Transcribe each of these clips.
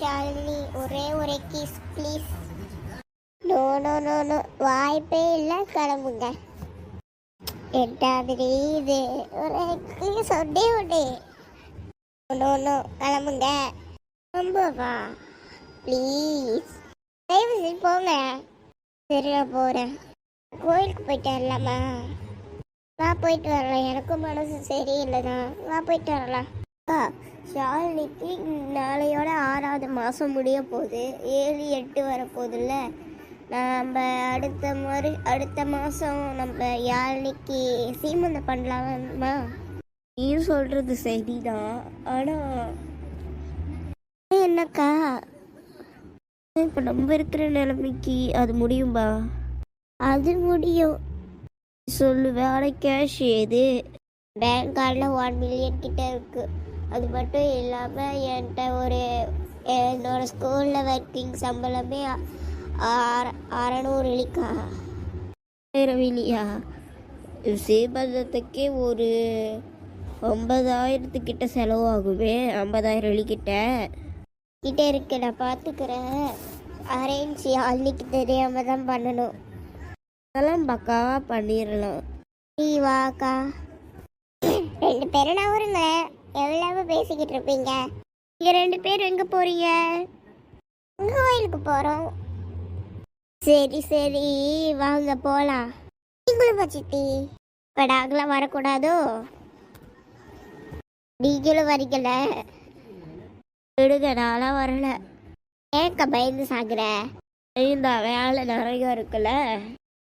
ஷாலினி ஒரே ஒரே kiss please no no no no வாய்ப்பே இல்லை கிளம்புங்க. எட்டாவது இது. ஒரு கிஸ் ஒட்டே ஒட்டே. நோ நோ கிளம்புங்க. ரொம்பவா ப்ளீஸ் தயவு செஞ்சு போங்க. சரி நான் போகிறேன் கோயிலுக்கு போயிட்டு வரலாமா? வா போயிட்டு வரலாம். எனக்கும் மனசு சரியில்லை தான் வா போயிட்டு வரலாம். அக்கா ஷாலினிக்கு நாளையோட ஆறாவது மாதம் முடிய போகுது. ஏழு எட்டு வர போகுதுல்ல நம்ம அடுத்த மாதிரி அடுத்த மாதம் நம்ம யாழினிக்கு சீமந்தம் பண்ணலாமா? நீ சரி சரிதான். ஆனால் என்னக்கா? இப்போ நம்ம இருக்கிற நிலைமைக்கு அது முடியும்பா? அது முடியும். சொல்லுவேன் ஆனா கேஷ் ஏது? பேங்க் கார்டில் ஒன் மில்லியன் கிட்ட இருக்குது அது மட்டும் இல்லாமல் என்கிட்ட ஒரு என்னோட ஸ்கூலில் ஒர்க்கிங் சம்பளமே அறநூறு இலிக்கா ரவிலியா சீமந்தத்துக்கே ஒரு ஒன்பதாயிரத்துக்கிட்ட செலவாகுமே ஐம்பதாயிரம் வெளிக்கிட்ட கிட்ட இருக்கு நான் பார்த்துக்கிறேன் அரேஞ்ச் அன்னைக்கு தெரியாம தான் பண்ணணும். அதெல்லாம் பக்காவாக பண்ணிடலாம். நீ வாக்கா. ரெண்டு பேரும் நான் வருங்க எவ்வளவு பேசிக்கிட்டு இருப்பீங்க? நீங்க ரெண்டு பேர் எங்க போறீங்க? உங்க கோயிலுக்கு போகிறோம் சரி சரி. வாங்க போகலாம் நீங்களும் பச்சித்தி இப்போ நாங்களாம் வரக்கூடாதோ? நீங்களும் வரீங்கள விடுங்க நான்லாம் வரல. ஏக்க பயந்து சாகுற? இந்த வேலை நிறைய இருக்குல்ல?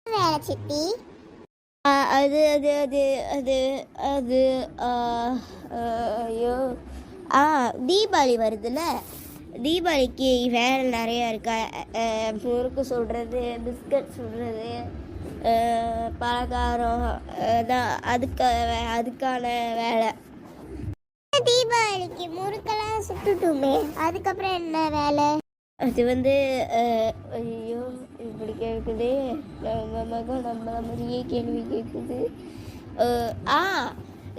வேலை சித்தி? அது அது அது அது அது ஐயோ. ஆ தீபாவளி வருதுல்ல? தீபாவளிக்கு வேலை நிறையா இருக்கா? முறுக்கு சுடுறது பிஸ்கட் சுடுறது பலகாரம் அதான் அதுக்கு அதுக்கான வேலை. தீபாவளிக்கு முறுக்கெல்லாம் சுட்டுட்டுமே அதுக்கப்புறம் என்ன வேலை? அது வந்து ஐயோ இப்படி கேட்குது நம்ம மகன் நம்மள மாதிரியே கேள்வி கேட்குது ஆ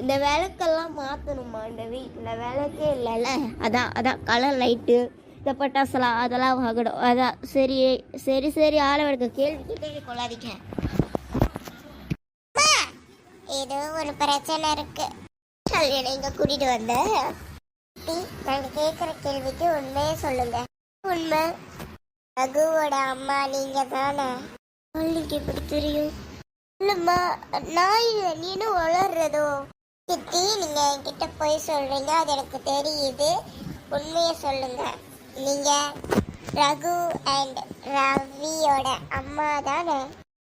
இந்த விளக்கெல்லாம் மாற்றணுமா இந்த வீட்டில் விளக்கே இல்லைல்ல. அதான் அதான் கலர் லைட்டு இந்த பட்டாசுலாம் அதெல்லாம் வாங்கணும். அதான் சரி சரி சரி ஆளவனுக்கு கேள்வி கேட்டே கொள்ளாதீங்க. ஏதோ ஒரு பிரச்சனை இருக்கு. கல்யாணம் இங்கே கூட்டிகிட்டு வந்தேன் நாங்கள் கேட்குற கேள்விக்கு உண்மையே சொல்லுங்கள் உண்மை. ரகுவோட அம்மா நீங்க தானே? உங்களுக்கு எப்படி தெரியும்? இல்லம்மா நான் இல்லை நீனு வளர்றதோ? சித்தி நீங்க என்கிட்ட போய் சொல்றீங்க அது எனக்கு தெரியுது. உண்மையை சொல்லுங்க. நீங்க ரகு அண்ட் ரவியோட அம்மா தானே?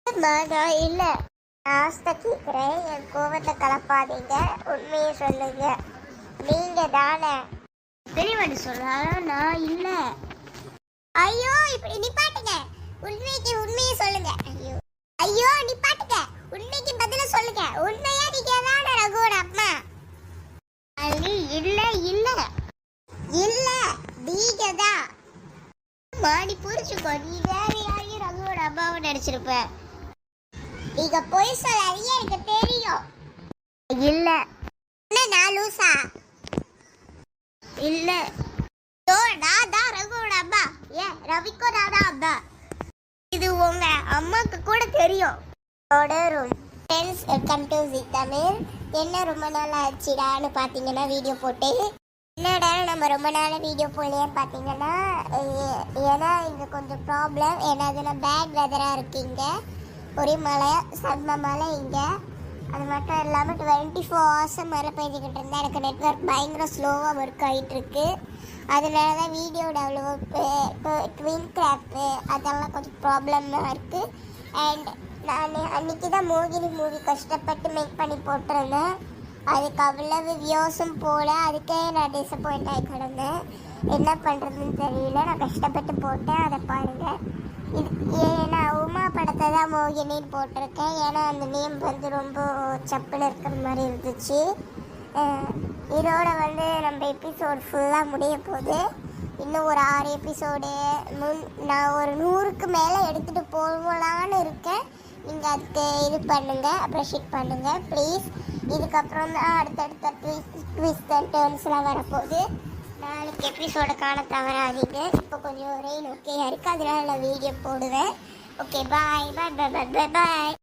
இல்லம்மா நான் இல்லை. லாஸ்ட்டா கேட்குறேன் என் கோவத்தை கலப்பாதீங்க. உண்மையை சொல்லுங்க. நீங்க தானே? பெரியவன் சொல்றாலும் நான் இல்லை. ஐயோ இப்படி நிப்பாட்டுங்க. உண்மைக்கு உண்மையை சொல்லுங்க. ஐயோ. ஐயோ நிப்பாட்டுங்க. உண்மைக்கு பதில சொல்லுங்க. உண்மையா நீங்க தானே ரகுவோட அம்மா. அது இல்ல இல்ல. இல்ல நீங்க தான் மாடி புரிச்சுக்கோ நீ வேற யாரையும் ரகுவோட அம்மாவை நினைச்சிருப்ப. நீங்க பொய் சொல்லாதீங்க எனக்கு தெரியும். இல்ல. நான் லூசா? இல்ல. ஓ நான் தான் ரகுவோட அம்மா. ஏன்? ரவிக்கும் நான் அதான் இது உங்க அம்மாக்கு கூட தெரியும். தொடரும் friends welcome to Zee Tamil என்ன ரொம்ப நாள் ஆச்சுடான்னு பார்த்தீங்கன்னா வீடியோ போட்டு. என்னடா நம்ம ரொம்ப நாள் வீடியோ போடலையே பார்த்தீங்கன்னா ஏ- ஏன்னா இங்கே கொஞ்சம் ப்ராப்ளம் ஏன்னா அதில் பேட் வெதராக இருக்கீங்க ஒரே மழை சர்ம மழை இங்கே. அது மட்டும் இல்லாமல் டுவெண்ட்டி ஃபோர் ஹவர்ஸும் மழை பெய்ஞ்சிக்கிட்டு இருந்தால் எனக்கு நெட்ஒர்க் பயங்கர ஸ்லோவாக ஒர்க் ஆகிட்டுருக்கு அதனால தான் வீடியோ டெவலப்பு ட்வின் கிராப்பு அதெல்லாம் கொஞ்சம் ப்ராப்ளமாக இருக்குது அண்ட் நான் அன்றைக்கி தான் மோகினி மூவி கஷ்டப்பட்டு மேக் பண்ணி போட்டிருந்தேன். அதுக்கு அவ்வளவு வியூஸும் போல அதுக்கே நான் டிசப்பாயிண்ட் ஆகி கிடந்தேன். என்ன பண்ணுறதுன்னு தெரியல. நான் கஷ்டப்பட்டு போட்டேன். அதை பாருங்கள் இது ஏன்னா உமா படத்தை தான் மோகினின்னு போட்டிருக்கேன். ஏன்னா அந்த நேம் வந்து ரொம்ப சப்புன்னு இருக்கிற மாதிரி இருந்துச்சு. இதோட வந்து நம்ம எபிசோட் ஃபுல்லாக முடிய போகுது இன்னும் ஒரு ஆறு எபிசோடு முன் நான் ஒரு நூறுக்கு மேலே எடுத்துகிட்டு போகலான்னு இருக்கேன். நீங்கள் அதுக்கு இது பண்ணுங்கள் அப்ரிஷியேட் பண்ணுங்கள் ப்ளீஸ் இதுக்கப்புறம் தான் அடுத்தடுத்த ட்விஸ்ட் ட்விஸ்ட் அண்ட் டேர்ன்ஸ்லாம் வரப்போகுது. நாளைக்கு எபிசோட காண தவறாதீங்க. இப்போ கொஞ்சம் ரெயின் ஓகே இருக்குது அதனால நான் வீடியோ போடுவேன். ஓகே பாய் பாய் பாய் பாய் பாய்